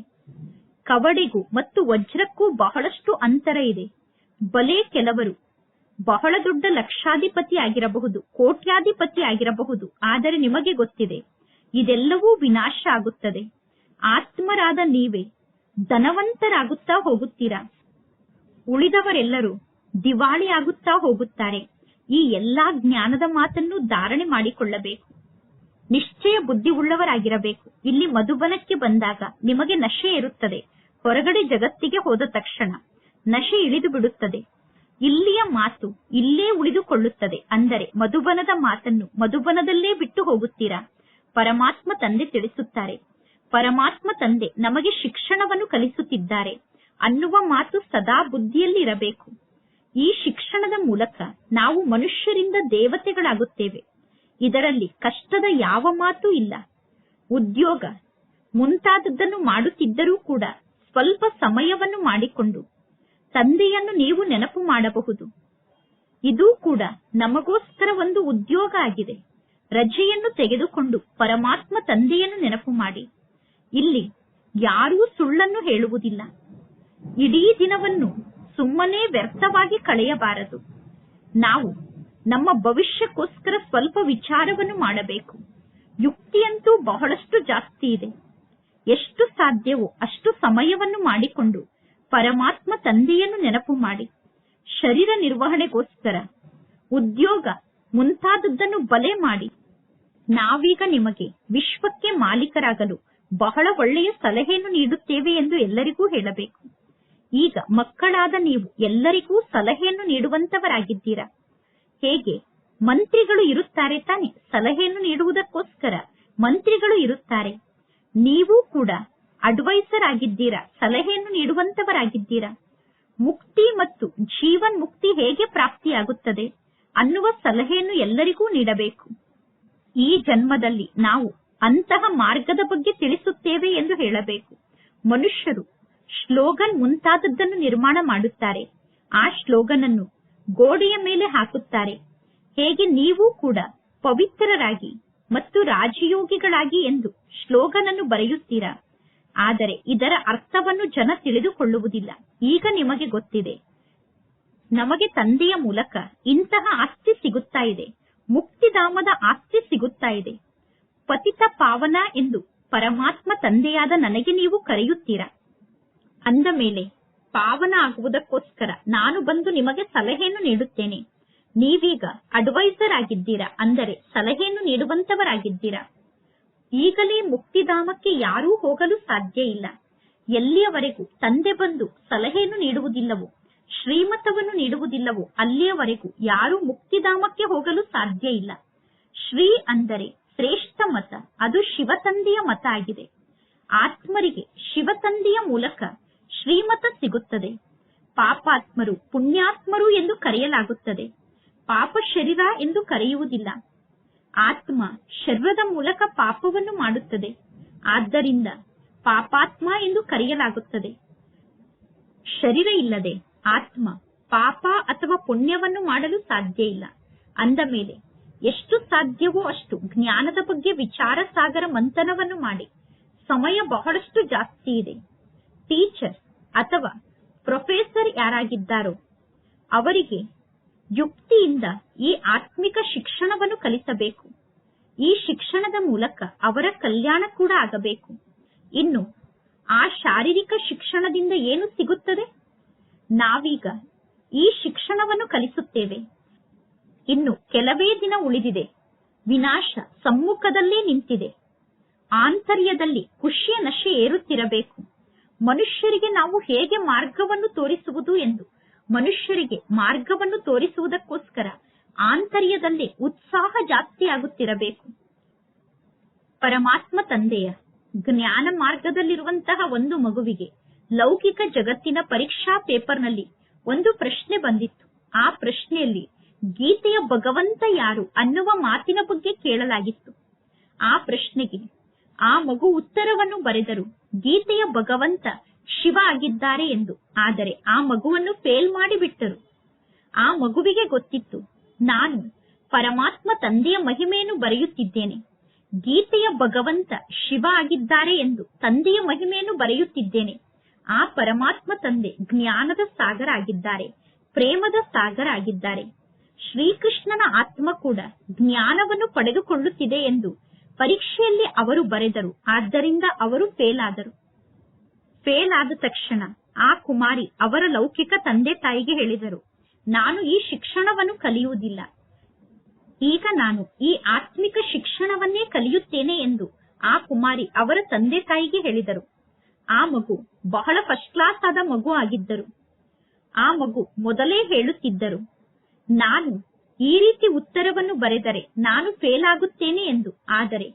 ಕವಡೆಗೂ ಮತ್ತು ವಜ್ರಕ್ಕೂ ಬಹಳಷ್ಟು ಅಂತರ ಇದೆ. ಬಲೆ ಕೆಲವರು ಬಹಳ ದೊಡ್ಡ ಲಕ್ಷಾಧಿಪತಿ ಆಗಿರಬಹುದು, ಕೋಟ್ಯಾಧಿಪತಿ ಆಗಿರಬಹುದು, ಆದರೆ ನಿಮಗೆ ಗೊತ್ತಿದೆ, ಇದೆಲ್ಲವೂ ವಿನಾಶ ಆಗುತ್ತದೆ. ಆತ್ಮರಾದ ನೀವೇ ಧನವಂತರಾಗುತ್ತಾ ಹೋಗುತ್ತೀರಾ? ಉಳಿದವರೆಲ್ಲರೂ ದಿವಾಳಿಯಾಗುತ್ತಾ ಹೋಗುತ್ತಾರೆ. ಈ ಎಲ್ಲಾ ಜ್ಞಾನದ ಮಾತನ್ನು ಧಾರಣೆ ಮಾಡಿಕೊಳ್ಳಬೇಕು. ನಿಶ್ಚಯ ಬುದ್ಧಿ ಉಳ್ಳವರಾಗಿರಬೇಕು ಇಲ್ಲಿ ಮಧುಬನಕ್ಕೆ ಬಂದಾಗ ನಿಮಗೆ ನಶೆ ಇರುತ್ತದೆ ಹೊರಗಡೆ ಜಗತ್ತಿಗೆ ಹೋದ ತಕ್ಷಣ ನಶೆ ಇಳಿದು ಬಿಡುತ್ತದೆ. ಇಲ್ಲಿಯ ಮಾತು ಇಲ್ಲೇ ಉಳಿದುಕೊಳ್ಳುತ್ತದೆ. ಅಂದರೆ ಮಧುಬನದ ಮಾತನ್ನು ಮಧುಬನದಲ್ಲೇ ಬಿಟ್ಟು ಹೋಗುತ್ತೀರಾ? ಪರಮಾತ್ಮ ತಂದೆ ತಿಳಿಸುತ್ತಾರೆ. ಪರಮಾತ್ಮ ತಂದೆ ನಮಗೆ ಶಿಕ್ಷಣವನ್ನು ಕಲಿಸುತ್ತಿದ್ದಾರೆ. ಅನ್ನುವ ಮಾತು ಸದಾ ಬುದ್ಧಿಯಲ್ಲಿ ಇರಬೇಕು ಈ ಶಿಕ್ಷಣದ ಮೂಲಕ ನಾವು ಮನುಷ್ಯರಿಂದ ದೇವತೆಗಳಾಗುತ್ತೇವೆ. ಇದರಲ್ಲಿ ಕಷ್ಟದ ಯಾವ ಮಾತು ಇಲ್ಲ. ಉದ್ಯೋಗ ಮುಂತಾದದ್ದನ್ನು ಮಾಡುತ್ತಿದ್ದರೂ ಕೂಡ ಸ್ವಲ್ಪ ಸಮಯವನ್ನು ಮಾಡಿಕೊಂಡು ತಂದೆಯನ್ನು ನೀವು ನೆನಪು ಮಾಡಬಹುದು. ಇದೂ ಕೂಡ ನಮಗೋಸ್ಕರ ಒಂದು ಉದ್ಯೋಗ ಆಗಿದೆ. ರಜೆಯನ್ನು ತೆಗೆದುಕೊಂಡು ಪರಮಾತ್ಮ ತಂದೆಯನ್ನು ನೆನಪು ಮಾಡಿ. ಇಲ್ಲಿ ಯಾರೂ ಸುಳ್ಳನ್ನು ಹೇಳುವುದಿಲ್ಲ. ಇಡೀ ದಿನವನ್ನು ಸುಮ್ಮನೆ ವ್ಯರ್ಥವಾಗಿ ಕಳೆಯಬಾರದು. ನಾವು ನಮ್ಮ ಭವಿಷ್ಯಕ್ಕೋಸ್ಕರ ಸ್ವಲ್ಪ ವಿಚಾರವನ್ನು ಮಾಡಬೇಕು. ಯುಕ್ತಿಯಂತೂ ಬಹಳಷ್ಟು ಜಾಸ್ತಿ ಇದೆ. ಎಷ್ಟು ಸಾಧ್ಯವೋ ಅಷ್ಟು ಸಮಯವನ್ನು ಮಾಡಿಕೊಂಡು ಪರಮಾತ್ಮ ತಂದೆಯನ್ನು ನೆನಪು ಮಾಡಿ. ಶರೀರ ನಿರ್ವಹಣೆಗೋಸ್ಕರ ಉದ್ಯೋಗ ಮುಂತಾದದ್ದನ್ನು ಬಲೆ ಮಾಡಿ. ನಾವೀಗ ನಿಮಗೆ ವಿಶ್ವಕ್ಕೆ ಮಾಲೀಕರಾಗಲು ಬಹಳ ಒಳ್ಳೆಯ ಸಲಹೆಯನ್ನು ನೀಡುತ್ತೇವೆ ಎಂದು ಎಲ್ಲರಿಗೂ ಹೇಳಬೇಕು. ಈಗ ಮಕ್ಕಳಾದ ನೀವು ಎಲ್ಲರಿಗೂ ಸಲಹೆಯನ್ನು ನೀಡುವಂತವರಾಗಿದ್ದೀರಾ? ಹೇಗೆ? ಮಂತ್ರಿಗಳು ಇರುತ್ತಾರೆ ತಾನೆ, ಸಲಹೆಯನ್ನು ನೀಡುವುದಕ್ಕೋಸ್ಕರ ಮಂತ್ರಿಗಳು ಇರುತ್ತಾರೆ. ನೀವು ಕೂಡ ಅಡ್ವೈಸರ್ ಆಗಿದ್ದೀರಾ ಸಲಹೆಯನ್ನು ನೀಡುವಂತವರಾಗಿದ್ದೀರಾ? ಮುಕ್ತಿ ಮತ್ತು ಜೀವನ್ ಮುಕ್ತಿ ಹೇಗೆ ಪ್ರಾಪ್ತಿಯಾಗುತ್ತದೆ ಅನ್ನುವ ಸಲಹೆಯನ್ನು ಎಲ್ಲರಿಗೂ ನೀಡಬೇಕು. ಈ ಜನ್ಮದಲ್ಲಿ ನಾವು ಅಂತಹ ಮಾರ್ಗದ ಬಗ್ಗೆ ತಿಳಿಸುತ್ತೇವೆ ಎಂದು ಹೇಳಬೇಕು. ಮನುಷ್ಯರು ಶ್ಲೋಗನ್ ಮುಂತಾದದ್ದನ್ನು ನಿರ್ಮಾಣ ಮಾಡುತ್ತಾರೆ. ಆ ಶ್ಲೋಗನ್ ಅನ್ನು ಗೋಡೆಯ ಮೇಲೆ ಹಾಕುತ್ತಾರೆ. ಹೇಗೆ ನೀವು ಕೂಡ ಪವಿತ್ರರಾಗಿ ಮತ್ತು ರಾಜಯೋಗಿಗಳಾಗಿ ಎಂದು ಶ್ಲೋಗನ್ ಅನ್ನು ಬರೆಯುತ್ತೀರಾ? ಆದರೆ ಇದರ ಅರ್ಥವನ್ನು ಜನ ತಿಳಿದುಕೊಳ್ಳುವುದಿಲ್ಲ. ಈಗ ನಿಮಗೆ ಗೊತ್ತಿದೆ. ನಮಗೆ ತಂದೆಯ ಮೂಲಕ ಇಂತಹ ಆಸ್ತಿ ಸಿಗುತ್ತಾ ಇದೆ. ಮುಕ್ತಿಧಾಮದ ಆಸ್ತಿ ಸಿಗುತ್ತಾ ಇದೆ. ಪತಿತ ಪಾವನ ಎಂದು ಪರಮಾತ್ಮ ತಂದೆಯಾದ ನನಗೆ ನೀವು ಕರೆಯುತ್ತೀರಾ? ಅಂದ ಮೇಲೆ, ಪಾವನ ಆಗುವುದಕ್ಕೋಸ್ಕರ ನಾನು ಬಂದು ನಿಮಗೆ ಸಲಹೆಯನ್ನು ನೀಡುತ್ತೇನೆ. ನೀವೀಗ ಅಡ್ವೈಸರ್ ಆಗಿದ್ದೀರಾ ಅಂದರೆ ಸಲಹೆಯನ್ನು ನೀಡುವಂತವರಾಗಿದ್ದೀರಾ? ಈಗಲೇ ಮುಕ್ತಿಧಾಮಕ್ಕೆ ಯಾರೂ ಹೋಗಲು ಸಾಧ್ಯ ಇಲ್ಲ. ಎಲ್ಲಿಯವರೆಗೂ ತಂದೆ ಬಂದು ಸಲಹೆಯನ್ನು ನೀಡುವುದಿಲ್ಲವೋ, ಶ್ರೀಮತವನ್ನು ನೀಡುವುದಿಲ್ಲವೋ, ಅಲ್ಲಿಯವರೆಗೂ ಯಾರೂ ಮುಕ್ತಿಧಾಮಕ್ಕೆ ಹೋಗಲು ಸಾಧ್ಯ ಇಲ್ಲ. ಶ್ರೀ ಅಂದರೆ ಶ್ರೇಷ್ಠ ಮತ. ಅದು ಶಿವತಂದೆಯ ಮತ ಆಗಿದೆ. ಆತ್ಮರಿಗೆ ಶಿವತಂದೆಯ ಮೂಲಕ ಶ್ರೀಮತ ಸಿಗುತ್ತದೆ. ಪಾಪಾತ್ಮರು ಪುಣ್ಯಾತ್ಮರು ಎಂದು ಕರೆಯಲಾಗುತ್ತದೆ. ಪಾಪ ಶರೀರ ಎಂದು ಕರೆಯುವುದಿಲ್ಲ. ಆತ್ಮ ಶರೀರದ ಮೂಲಕ ಪಾಪವನ್ನು ಮಾಡುತ್ತದೆ. ಆದ್ದರಿಂದ ಪಾಪಾತ್ಮ ಎಂದು ಕರೆಯಲಾಗುತ್ತದೆ. ಶರೀರ ಇಲ್ಲದೆ ಆತ್ಮ ಪಾಪ ಅಥವಾ ಪುಣ್ಯವನ್ನು ಮಾಡಲು ಸಾಧ್ಯ ಇಲ್ಲ. ಅಂದ ಮೇಲೆ ಎಷ್ಟು ಸಾಧ್ಯವೋ ಅಷ್ಟು ಜ್ಞಾನದ ಬಗ್ಗೆ ವಿಚಾರ ಸಾಗರ ಮಂಥನವನ್ನು ಮಾಡಿ. ಸಮಯ ಬಹಳಷ್ಟು ಜಾಸ್ತಿ ಇದೆ. ಟೀಚರ್ ಅಥವಾ ಪ್ರೊಫೆಸರ್ ಯಾರಾಗಿದ್ದಾರೋ, ಅವರಿಗೆ ಯುಕ್ತಿಯಿಂದ ಈ ಆತ್ಮಿಕ ಶಿಕ್ಷಣವನ್ನು ಕಲಿಸಬೇಕು. ಈ ಶಿಕ್ಷಣದ ಮೂಲಕ ಅವರ ಕಲ್ಯಾಣ ಕೂಡ ಆಗಬೇಕು. ಇನ್ನು ಆ ಶಾರೀರಿಕ ಶಿಕ್ಷಣದಿಂದ ಏನು ಸಿಗುತ್ತದೆ? ನಾವೀಗ ಈ ಶಿಕ್ಷಣವನ್ನು ಕಲಿಸುತ್ತೇವೆ. ಇನ್ನು ಕೆಲವೇ ದಿನ ಉಳಿದಿದೆ. ವಿನಾಶ ಸಮ್ಮುಖದಲ್ಲೇ ನಿಂತಿದೆ. ಆಂತರ್ಯದಲ್ಲಿ ಖುಷಿಯ ನಶೆ ಏರುತ್ತಿರಬೇಕು. ಮನುಷ್ಯರಿಗೆ ನಾವು ಹೇಗೆ ಮಾರ್ಗವನ್ನು ತೋರಿಸುವುದು ಎಂದು ಮನುಷ್ಯರಿಗೆ ಮಾರ್ಗವನ್ನು ತೋರಿಸುವುದಕ್ಕೋಸ್ಕರ ಆಂತರ್ಯದಲ್ಲಿ ಉತ್ಸಾಹ ಜಾಸ್ತಿಯಾಗುತ್ತಿರಬೇಕು. ಪರಮಾತ್ಮ ತಂದೆಯ ಜ್ಞಾನ ಮಾರ್ಗದಲ್ಲಿರುವಂತಹ ಒಂದು ಮಗುವಿಗೆ ಲೌಕಿಕ ಜಗತ್ತಿನ ಪರೀಕ್ಷಾ ಪೇಪರ್ನಲ್ಲಿ ಒಂದು ಪ್ರಶ್ನೆ ಬಂದಿತ್ತು. ಆ ಪ್ರಶ್ನೆಯಲ್ಲಿ ಗೀತೆಯ ಭಗವಂತ ಯಾರು ಅನ್ನುವ ಮಾತಿನ ಬಗ್ಗೆ ಕೇಳಲಾಗಿತ್ತು. ಆ ಪ್ರಶ್ನೆಗೆ ಆ ಮಗು ಉತ್ತರವನ್ನು ಬರೆದರು ಗೀತೆಯ ಭಗವಂತ ಶಿವ ಆಗಿದ್ದಾರೆ ಎಂದು. ಆದರೆ ಆ ಮಗುವನ್ನು ಫೇಲ್ ಮಾಡಿಬಿಟ್ಟರು. ಆ ಮಗುವಿಗೆ ಗೊತ್ತಿತ್ತು, ನಾನು ಪರಮಾತ್ಮ ತಂದೆಯ ಮಹಿಮೆಯನ್ನು ಬರೆಯುತ್ತಿದ್ದೇನೆ. ಗೀತೆಯ ಭಗವಂತ ಶಿವ ಆಗಿದ್ದಾರೆ ಎಂದು ತಂದೆಯ ಮಹಿಮೆಯನ್ನು ಬರೆಯುತ್ತಿದ್ದೇನೆ. ಆ ಪರಮಾತ್ಮ ತಂದೆ ಜ್ಞಾನದ ಸಾಗರ ಆಗಿದ್ದಾರೆ, ಪ್ರೇಮದ ಸಾಗರ ಆಗಿದ್ದಾರೆ. ಶ್ರೀಕೃಷ್ಣನ ಆತ್ಮ ಕೂಡ ಜ್ಞಾನವನ್ನು ಪಡೆದುಕೊಳ್ಳುತ್ತಿದೆ ಎಂದು ಪರೀಕ್ಷೆಯಲ್ಲಿ ಅವರು ಬರೆದರು. ಆದ್ದರಿಂದ ಅವರು ಫೇಲ್ ಆದರು ಫೇಲ್ ಆದ ತಕ್ಷಣ ಆ ಕುಮಾರಿ ಅವರ ಲೌಕಿಕ ತಂದೆ ತಾಯಿಗೆ ಹೇಳಿದರು, ನಾನು ಈ ಶಿಕ್ಷಣವನ್ನು ಕಲಿಯುವುದಿಲ್ಲ. ಈಗ ನಾನು ಈ ಆತ್ಮಿಕ ಶಿಕ್ಷಣವನ್ನೇ ಕಲಿಯುತ್ತೇನೆ ಎಂದು ಆ ಕುಮಾರಿ ಅವರ ತಂದೆ ತಾಯಿಗೆ ಹೇಳಿದರು. ಆ ಮಗು ಬಹಳ ಫಸ್ಟ್ ಕ್ಲಾಸ್ ಆದ ಮಗು ಆಗಿದ್ದರು. ಆ ಮಗು ಮೊದಲೇ ಹೇಳುತ್ತಿದ್ದರು ನಾನು ಈ ರೀತಿ ಉತ್ತರವನ್ನು ಬರೆದರೆ ನಾನು ಫೇಲ್ ಆಗುತ್ತೇನೆ ಎಂದು. ಆದರೆ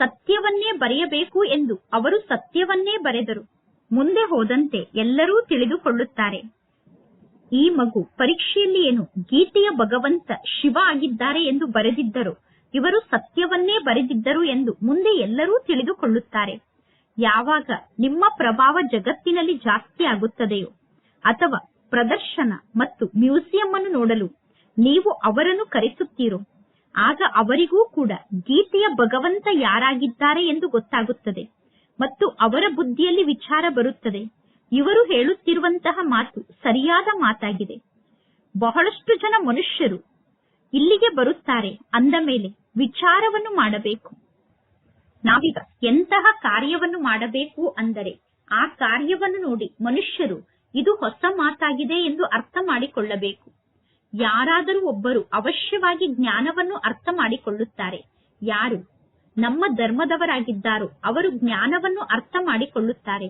ಸತ್ಯವನ್ನೇ ಬರೆಯಬೇಕು ಎಂದು ಅವರು ಸತ್ಯವನ್ನೇ ಬರೆದರು. ಮುಂದೆ ಹೋದಂತೆ ಎಲ್ಲರೂ ತಿಳಿದುಕೊಳ್ಳುತ್ತಾರೆ. ಈ ಮಗು ಪರೀಕ್ಷೆಯಲ್ಲಿ ಏನು ಗೀತೆಯ ಭಗವಂತ ಶಿವ ಆಗಿದ್ದಾರೆ ಎಂದು ಬರೆದಿದ್ದರು, ಇವರು ಸತ್ಯವನ್ನೇ ಬರೆದಿದ್ದರು ಎಂದು ಮುಂದೆ ಎಲ್ಲರೂ ತಿಳಿದುಕೊಳ್ಳುತ್ತಾರೆ. ಯಾವಾಗ ನಿಮ್ಮ ಪ್ರಭಾವ ಜಗತ್ತಿನಲ್ಲಿ ಜಾಸ್ತಿ ಆಗುತ್ತದೆಯೋ, ಅಥವಾ ಪ್ರದರ್ಶನ ಮತ್ತು ಮ್ಯೂಸಿಯಂ ಅನ್ನು ನೋಡಲು ನೀವು ಅವರನ್ನು ಕರೆಸುತ್ತೀರೋ, ಆಗ ಅವರಿಗೂ ಕೂಡ ಗೀತೆಯ ಭಗವಂತ ಯಾರಾಗಿದ್ದಾರೆ ಎಂದು ಗೊತ್ತಾಗುತ್ತದೆ ಮತ್ತು ಅವರ ಬುದ್ಧಿಯಲ್ಲಿ ವಿಚಾರ ಬರುತ್ತದೆ. ಇವರು ಹೇಳುತ್ತಿರುವಂತಹ ಮಾತು ಸರಿಯಾದ ಮಾತಾಗಿದೆ. ಬಹಳಷ್ಟು ಜನ ಮನುಷ್ಯರು ಇಲ್ಲಿಗೆ ಬರುತ್ತಾರೆ, ಅಂದ ಮೇಲೆ ವಿಚಾರವನ್ನು ಮಾಡಬೇಕು. ನಾವೀಗ ಎಂತಹ ಕಾರ್ಯವನ್ನು ಮಾಡಬೇಕು ಅಂದರೆ ಆ ಕಾರ್ಯವನ್ನು ನೋಡಿ ಮನುಷ್ಯರು ಇದು ಹೊಸ ಮಾತಾಗಿದೆ ಎಂದು ಅರ್ಥ ಮಾಡಿಕೊಳ್ಳಬೇಕು. ಯಾರಾದರೂ ಒಬ್ಬರು ಅವಶ್ಯವಾಗಿ ಜ್ಞಾನವನ್ನು ಅರ್ಥ ಮಾಡಿಕೊಳ್ಳುತ್ತಾರೆ. ಯಾರು ನಮ್ಮ ಧರ್ಮದವರಾಗಿದ್ದಾರೋ ಅವರು ಜ್ಞಾನವನ್ನು ಅರ್ಥ ಮಾಡಿಕೊಳ್ಳುತ್ತಾರೆ.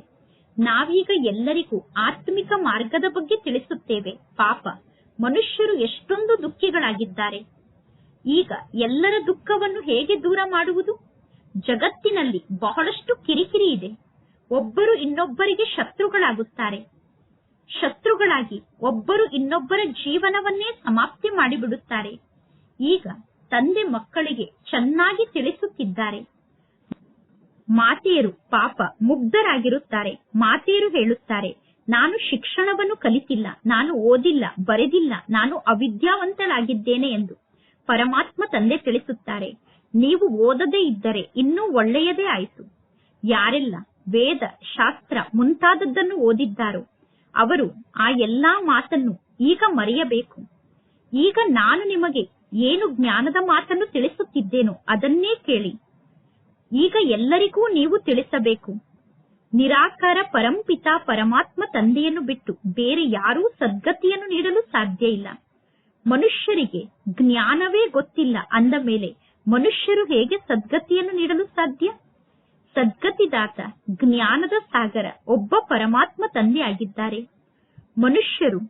ನಾವೀಗ ಎಲ್ಲರಿಗೂ ಆತ್ಮಿಕ ಮಾರ್ಗದ ಬಗ್ಗೆ ತಿಳಿಸುತ್ತೇವೆ. ಪಾಪ, ಮನುಷ್ಯರು ಎಷ್ಟೊಂದು ದುಃಖಿಗಳಾಗಿದ್ದಾರೆ. ಈಗ ಎಲ್ಲರ ದುಃಖವನ್ನು ಹೇಗೆ ದೂರ ಮಾಡುವುದು? ಜಗತ್ತಿನಲ್ಲಿ ಬಹಳಷ್ಟು ಕಿರಿಕಿರಿ ಇದೆ. ಒಬ್ಬರು ಇನ್ನೊಬ್ಬರಿಗೆ ಶತ್ರುಗಳಾಗುತ್ತಾರೆ. ಶತ್ರುಗಳಾಗಿ ಒಬ್ಬರು ಇನ್ನೊಬ್ಬರ ಜೀವನವನ್ನೇ ಸಮಾಪ್ತಿ ಮಾಡಿಬಿಡುತ್ತಾರೆ. ಈಗ ತಂದೆ ಮಕ್ಕಳಿಗೆ ಚೆನ್ನಾಗಿ ತಿಳಿಸುತ್ತಿದ್ದಾರೆ. ಮಾತೆಯರು ಪಾಪ ಮುಗ್ಧರಾಗಿರುತ್ತಾರೆ. ಮಾತೆಯರು ಹೇಳುತ್ತಾರೆ, ನಾನು ಶಿಕ್ಷಣವನ್ನು ಕಲಿತಿಲ್ಲ, ನಾನು ಓದಿಲ್ಲ, ಬರೆದಿಲ್ಲ, ನಾನು ಅವಿದ್ಯಾವಂತಳಾಗಿದ್ದೇನೆ ಎಂದು ಪರಮಾತ್ಮ ತಂದೆ ತಿಳಿಸುತ್ತಾರೆ. ನೀವು ಓದದೇ ಇದ್ದರೆ ಇನ್ನೂ ಒಳ್ಳೆಯದೇ ಆಯಿತು. ಯಾರೆಲ್ಲ ವೇದ, ಶಾಸ್ತ್ರ ಮುಂತಾದದ್ದನ್ನು ಓದಿದ್ದಾರೋ ಅವರು ಆ ಎಲ್ಲಾ ಮಾತನ್ನು ಈಗ ಮರೆಯಬೇಕು. ಈಗ ನಾನು ನಿಮಗೆ ಏನು ಜ್ಞಾನದ ಮಾತನ್ನು ತಿಳಿಸುತ್ತಿದ್ದೇನೋ ಅದನ್ನೇ ಕೇಳಿ. ಈಗ ಎಲ್ಲರಿಗೂ ನೀವು ತಿಳಿಸಬೇಕು. ನಿರಾಕಾರ ಪರಂಪಿತ ಪರಮಾತ್ಮ ತಂದೆಯನ್ನು ಬಿಟ್ಟು ಬೇರೆ ಯಾರೂ ಸದ್ಗತಿಯನ್ನು ನೀಡಲು ಸಾಧ್ಯ ಇಲ್ಲ. ಮನುಷ್ಯರಿಗೆ ಜ್ಞಾನವೇ ಗೊತ್ತಿಲ್ಲ ಅಂದ ಮೇಲೆ ಮನುಷ್ಯರು ಹೇಗೆ ಸದ್ಗತಿಯನ್ನು ನೀಡಲು ಸಾಧ್ಯ? ಸದ್ಗತಿದಾತ ಜ್ಞಾನದ ಸಾಗರ ಒಬ್ಬ ಪರಮಾತ್ಮ ತಂದೆ ಆಗಿದ್ದಾರೆ ಮನುಷ್ಯರು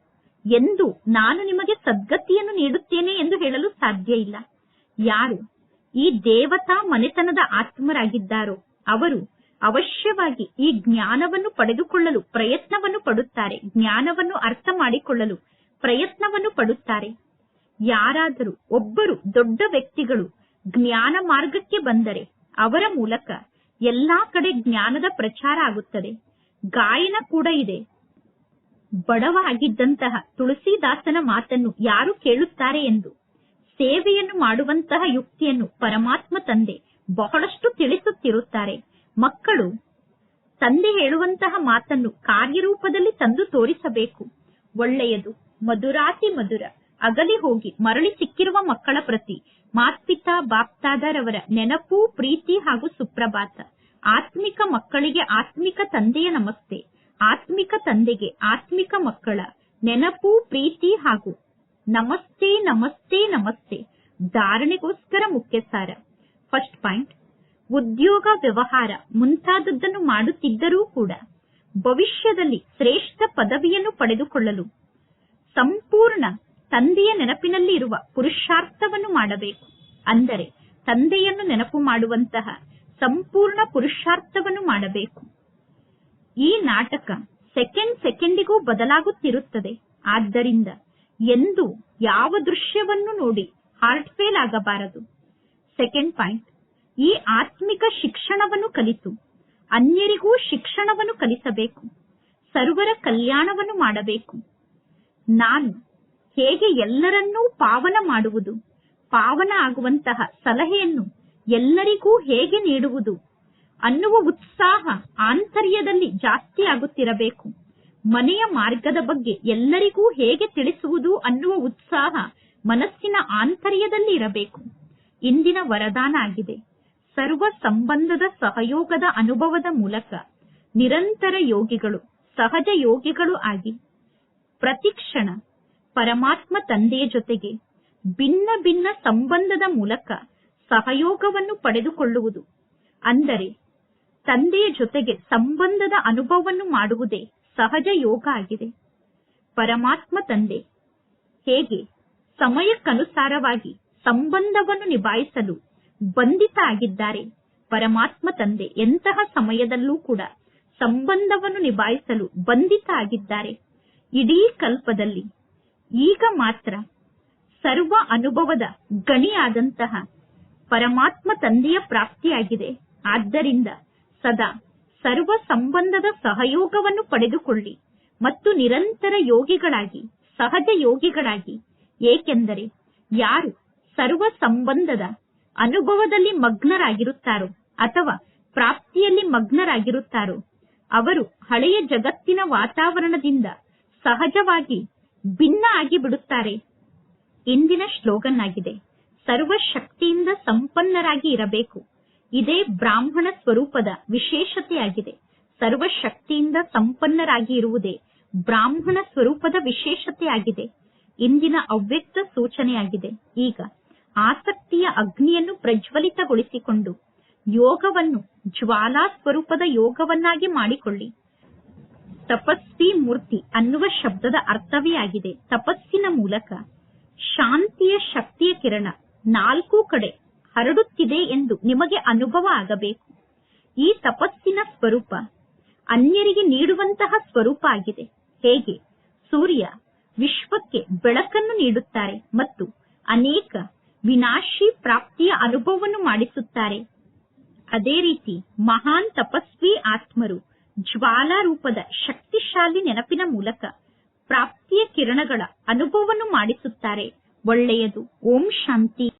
ಎಂದು ನಾನು ನಿಮಗೆ ಸದ್ಗತಿಯನ್ನು ನೀಡುತ್ತೇನೆ ಎಂದು ಹೇಳಲು ಸಾಧ್ಯ ಇಲ್ಲ. ಯಾರು ಈ ದೇವತಾ ಮನೆತನದ ಆತ್ಮರಾಗಿದ್ದಾರೋ ಅವರು ಅವಶ್ಯವಾಗಿ ಈ ಜ್ಞಾನವನ್ನು ಪಡೆದುಕೊಳ್ಳಲು ಪ್ರಯತ್ನವನ್ನು ಪಡುತ್ತಾರೆ, ಜ್ಞಾನವನ್ನು ಅರ್ಥ ಮಾಡಿಕೊಳ್ಳಲು ಪ್ರಯತ್ನವನ್ನು ಪಡುತ್ತಾರೆ. ಯಾರಾದರೂ ಒಬ್ಬರು ದೊಡ್ಡ ವ್ಯಕ್ತಿಗಳು ಜ್ಞಾನ ಮಾರ್ಗಕ್ಕೆ ಬಂದರೆ ಅವರ ಮೂಲಕ ಎಲ್ಲಾ ಕಡೆ ಜ್ಞಾನದ ಪ್ರಚಾರ ಆಗುತ್ತದೆ. ಗಾಯನ ಕೂಡ ಇದೆ. ಬಡವ ಆಗಿದ್ದಂತಹ ತುಳಸಿದಾಸನ ಮಾತನ್ನು ಯಾರು ಕೇಳುತ್ತಾರೆ ಎಂದು, ಸೇವೆಯನ್ನು ಮಾಡುವಂತಹ ಯುಕ್ತಿಯನ್ನು ಪರಮಾತ್ಮ ತಂದೆ ಬಹಳಷ್ಟು ತಿಳಿಸುತ್ತಿರುತ್ತಾರೆ. ಮಕ್ಕಳು ತಂದೆ ಹೇಳುವಂತಹ ಮಾತನ್ನು ಕಾರ್ಯರೂಪದಲ್ಲಿ ತಂದು ತೋರಿಸಬೇಕು. ಒಳ್ಳೆಯದು, ಮಧುರಾತಿ ಮಧುರ, ಅಗಲಿ ಹೋಗಿ ಮರಳಿ ಸಿಕ್ಕಿರುವ ಮಕ್ಕಳ ಪ್ರತಿ ಮಾತ್ಪಿತಾ ಬಾಪ್ತಾದರವರ ನೆನಪು, ಪ್ರೀತಿ ಹಾಗೂ ಸುಪ್ರಭಾತ. ಆತ್ಮಿಕ ಮಕ್ಕಳಿಗೆ ಆತ್ಮಿಕ ತಂದೆಯ ನಮಸ್ತೆ. ಆತ್ಮಿಕ ತಂದೆಗೆ ಆತ್ಮಿಕ ಮಕ್ಕಳ ನೆನಪು, ಪ್ರೀತಿ ಹಾಗೂ ನಮಸ್ತೆ ನಮಸ್ತೆ ನಮಸ್ತೆ. ಧಾರಣೆಗೋಸ್ಕರ ಮುಖ್ಯ ಸಾರ. First point. ಉದ್ಯೋಗ ವ್ಯವಹಾರ ಮುಂತಾದದ್ದನ್ನು ಮಾಡುತ್ತಿದ್ದರೂ ಕೂಡ ಭವಿಷ್ಯದಲ್ಲಿ ಶ್ರೇಷ್ಠ ಪದವಿಯನ್ನು ಪಡೆದುಕೊಳ್ಳಲು ಸಂಪೂರ್ಣ ತಂದೆಯ ನೆನಪಿನಲ್ಲಿ ಇರುವ ಪುರುಷಾರ್ಥವನ್ನು ಮಾಡಬೇಕು. ಅಂದರೆ ತಂದೆಯನ್ನು ನೆನಪು ಮಾಡುವಂತಹ ಸಂಪೂರ್ಣ ಪುರುಷಾರ್ಥವನ್ನು ಮಾಡಬೇಕು. ಈ ನಾಟಕ ಸೆಕೆಂಡ್ ಸೆಕೆಂಡಿಗೂ ಬದಲಾಗುತ್ತಿರುತ್ತದೆ. ಆದ್ದರಿಂದ ಎಂದು ಯಾವ ದೃಶ್ಯವನ್ನು ನೋಡಿ ಹಾರ್ಟ್ ಫೇಲ್ ಆಗಬಾರದು. ಸೆಕೆಂಡ್ ಪಾಯಿಂಟ್, ಈ ಆತ್ಮಿಕ ಶಿಕ್ಷಣವನ್ನು ಕಲಿತು ಅನ್ಯರಿಗೂ ಶಿಕ್ಷಣವನ್ನು ಕಲಿಸಬೇಕು. ಸರ್ವರ ಕಲ್ಯಾಣವನ್ನು ಮಾಡಬೇಕು. ನಾನು ಹೇಗೆ ಎಲ್ಲರನ್ನೂ ಪಾವನ ಮಾಡುವುದು? ಪಾವನ ಆಗುವಂತಹ ಸಲಹೆಯನ್ನು ಎಲ್ಲರಿಗೂ ಹೇಗೆ ನೀಡುವುದು? ಅನ್ನುವ ಉತ್ಸಾಹ ಆಂತರ್ಯದಲ್ಲಿ ಜಾಸ್ತಿ ಆಗುತ್ತಿರಬೇಕು. ಮನೆಯ ಮಾರ್ಗದ ಬಗ್ಗೆ ಎಲ್ಲರಿಗೂ ಹೇಗೆ ತಿಳಿಸುವುದು ಅನ್ನುವ ಉತ್ಸಾಹ ಮನಸ್ಸಿನ ಆಂತರ್ಯದಲ್ಲಿ ಇರಬೇಕು. ಇಂದಿನ ವರದಾನ ಆಗಿದೆ. ಸರ್ವ ಸಂಬಂಧದ ಸಹಯೋಗದ ಅನುಭವದ ಮೂಲಕ ನಿರಂತರ ಯೋಗಿಗಳು, ಸಹಜ ಯೋಗಿಗಳು ಆಗಿ ಪ್ರತಿಕ್ಷಣ ಪರಮಾತ್ಮ ತಂದೆಯ ಜೊತೆಗೆ ಭಿನ್ನ ಭಿನ್ನ ಸಂಬಂಧದ ಮೂಲಕ ಸಹಯೋಗವನ್ನು ಪಡೆದುಕೊಳ್ಳುವುದು. ಅಂದರೆ ತಂದೆಯ ಜೊತೆಗೆ ಸಂಬಂಧದ ಅನುಭವವನ್ನು ಮಾಡುವುದೇ ಸಹಜ ಯೋಗ ಆಗಿದೆ. ಪರಮಾತ್ಮ ತಂದೆ ಹೇಗೆ ಸಮಯಕ್ಕನುಸಾರವಾಗಿ ಸಂಬಂಧವನ್ನು ನಿಭಾಯಿಸಲು ಬಂಧಿತ ಆಗಿದ್ದಾರೆ, ಪರಮಾತ್ಮ ತಂದೆ ಎಂತಹ ಸಮಯದಲ್ಲೂ ಕೂಡ ಸಂಬಂಧವನ್ನು ನಿಭಾಯಿಸಲು ಬಂಧಿತ ಆಗಿದ್ದಾರೆ. ಇಡೀ ಕಲ್ಪದಲ್ಲಿ ಈಗ ಮಾತ್ರ ಸರ್ವ ಅನುಭವದ ಗಣಿಯಾದಂತಹ ಪರಮಾತ್ಮ ತಂದೆಯ ಪ್ರಾಪ್ತಿಯಾಗಿದೆ. ಆದ್ದರಿಂದ ಸದಾ ಸರ್ವ ಸಂಬಂಧದ ಸಹಯೋಗವನ್ನು ಪಡೆದುಕೊಳ್ಳಿ ಮತ್ತು ನಿರಂತರ ಯೋಗಿಗಳಾಗಿ, ಸಹಜ ಯೋಗಿಗಳಾಗಿ. ಏಕೆಂದರೆ ಯಾರು ಸರ್ವ ಸಂಬಂಧದ ಅನುಭವದಲ್ಲಿ ಮಗ್ನರಾಗಿರುತ್ತಾರೋ ಅಥವಾ ಪ್ರಾಪ್ತಿಯಲ್ಲಿ ಮಗ್ನರಾಗಿರುತ್ತಾರೋ, ಅವರು ಹಳೆಯ ಜಗತ್ತಿನ ವಾತಾವರಣದಿಂದ ಸಹಜವಾಗಿ ಭಿನ್ನ ಆಗಿ ಬಿಡುತ್ತಾರೆ. ಇಂದಿನ ಶ್ಲೋಗನ್ ಆಗಿದೆ ಸರ್ವ ಶಕ್ತಿಯಿಂದ ಸಂಪನ್ನರಾಗಿ ಇರಬೇಕು. ಇದೇ ಬ್ರಾಹ್ಮಣ ಸ್ವರೂಪದ ವಿಶೇಷತೆಯಾಗಿದೆ. ಸರ್ವ ಶಕ್ತಿಯಿಂದ ಸಂಪನ್ನರಾಗಿ ಇರುವುದೇ ಬ್ರಾಹ್ಮಣ ಸ್ವರೂಪದ ವಿಶೇಷತೆಯಾಗಿದೆ. ಇಂದಿನ ಅವ್ಯಕ್ತ ಸೂಚನೆಯಾಗಿದೆ. ಈಗ ಆಸಕ್ತಿಯ ಅಗ್ನಿಯನ್ನು ಪ್ರಜ್ವಲಿತಗೊಳಿಸಿಕೊಂಡು ಯೋಗವನ್ನು ಜ್ವಾಲಾ ಸ್ವರೂಪದ ಯೋಗವನ್ನಾಗಿ ಮಾಡಿಕೊಳ್ಳಿ. ತಪಸ್ವಿ ಮೂರ್ತಿ ಅನ್ನುವ ಶಬ್ದದ ಅರ್ಥವೇ ಆಗಿದೆ ತಪಸ್ಸಿನ ಮೂಲಕ ಶಾಂತಿಯ ಶಕ್ತಿಯ ಕಿರಣ ನಾಲ್ಕು ಕಡೆ ಹರಡುತ್ತಿದೆ ಎಂದು ನಿಮಗೆ ಅನುಭವ ಆಗಬೇಕು. ಈ ತಪಸ್ಸಿನ ಸ್ವರೂಪ ಅನ್ಯರಿಗೆ ನೀಡುವಂತಹ ಸ್ವರೂಪ ಆಗಿದೆ. ಹೇಗೆ? ಸೂರ್ಯ ವಿಶ್ವಕ್ಕೆ ಬೆಳಕನ್ನು ನೀಡುತ್ತಾರೆ ಮತ್ತು ಅನೇಕ ವಿನಾಶಿ ಪ್ರಾಪ್ತಿಯ ಅನುಭವವನ್ನು ಮಾಡಿಸುತ್ತಾರೆ. ಅದೇ ರೀತಿ ಮಹಾನ್ ತಪಸ್ವಿ ಆತ್ಮರು ಜ್ವಾಲಾ ರೂಪದ ಶಕ್ತಿಶಾಲಿ ನೆನಪಿನ ಮೂಲಕ ಪ್ರಾಪ್ತಿಯ ಕಿರಣಗಳ ಅನುಭವವನ್ನು ಮಾಡಿಸುತ್ತಾರೆ. ಒಳ್ಳೆಯದು. ಓಂ ಶಾಂತಿ.